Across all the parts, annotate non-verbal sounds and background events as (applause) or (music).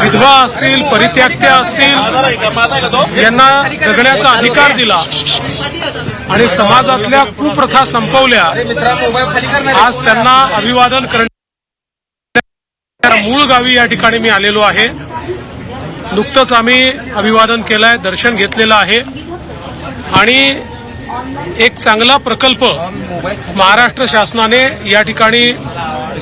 विधवा असतील परित्यागत्या असतील यांना जगण्याचा अधिकार दिला. आणि समाजातल्या कुप्रथा संपवल्या. आज त्यांना अभिवादन करण्या मूळ गावी या ठिकाणी मी आलेलो आहे. नुकतंच आम्ही अभिवादन केलंय दर्शन घेतलेलं आहे. आणि एक चांगला प्रकल्प महाराष्ट्र शासनाने या ठिकाणी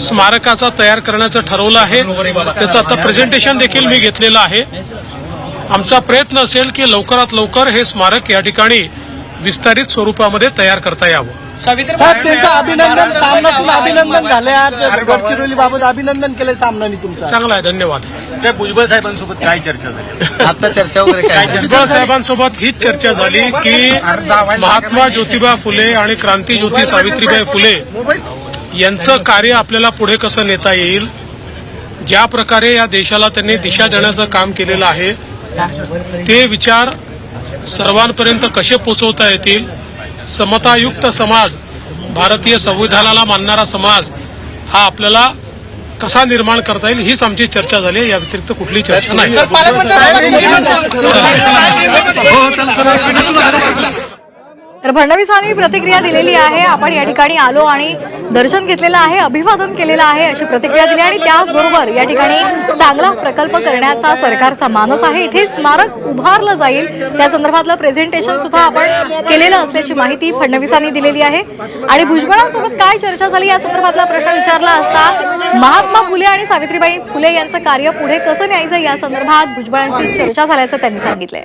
स्मारकाचा तयार करण्याचं ठरवलं आहे. त्याचं आता प्रेझेंटेशन देखील मी घेतलेलं आहे. आमचा प्रयत्न असेल की लवकरात लवकर हे स्मारक या ठिकाणी विस्तारित स्वरूपामध्ये तयार करता यावं. साहेब त्यांचं अभिनंदन सामनातून अभिनंदन झालंय आज. गडचिरोली बाबत अभिनंदन केलंय सामनाने तुमचं. चांगला आहे धन्यवाद. साहेब भुजबळ साहेबांसोबत काय चर्चा झाली? (laughs) आता चर्चा वगैरे काय भुजबळ साहेबांसोबत हीच चर्चा झाली की महात्मा ज्योतिबा फुले आणि क्रांतीज्योती सावित्रीबाई फुले यांचं कार्य आपल्याला पुढे कसं नेता येईल? ज्या प्रकारे या देशाला त्यांनी दिशा देण्याचं काम केलेलं आहे ते विचार सर्वांपर्यंत कसे पोचवता येतील? समतायुक्त समाज भारतीय संविधानाला मानणारा समाज हा आपल्याला कसा निर्माण करता येईल? हीच आमची चर्चा झाली आहे. या व्यतिरिक्त कुठली चर्चा नाही तर फडणवीसांनी प्रतिक्रिया दिलेली आहे. आपण या ठिकाणी आलो आणि दर्शन घेतलेलं आहे अभिवादन केलेलं आहे अशी प्रतिक्रिया दिली आणि त्याचबरोबर या ठिकाणी चांगला प्रकल्प करण्याचा सरकारचा मानस आहे. इथे स्मारक उभारलं जाईल. त्या संदर्भातलं प्रेझेंटेशन सुद्धा आपण केलेलं असल्याची माहिती फडणवीसांनी दिलेली आहे. आणि भुजबळांसोबत काय चर्चा झाली या संदर्भातला प्रश्न विचारला असता महात्मा फुले आणि सावित्रीबाई फुले यांचं कार्य पुढे कसं न्यायचं या संदर्भात भुजबळांशी चर्चा झाल्याचं त्यांनी सांगितलंय.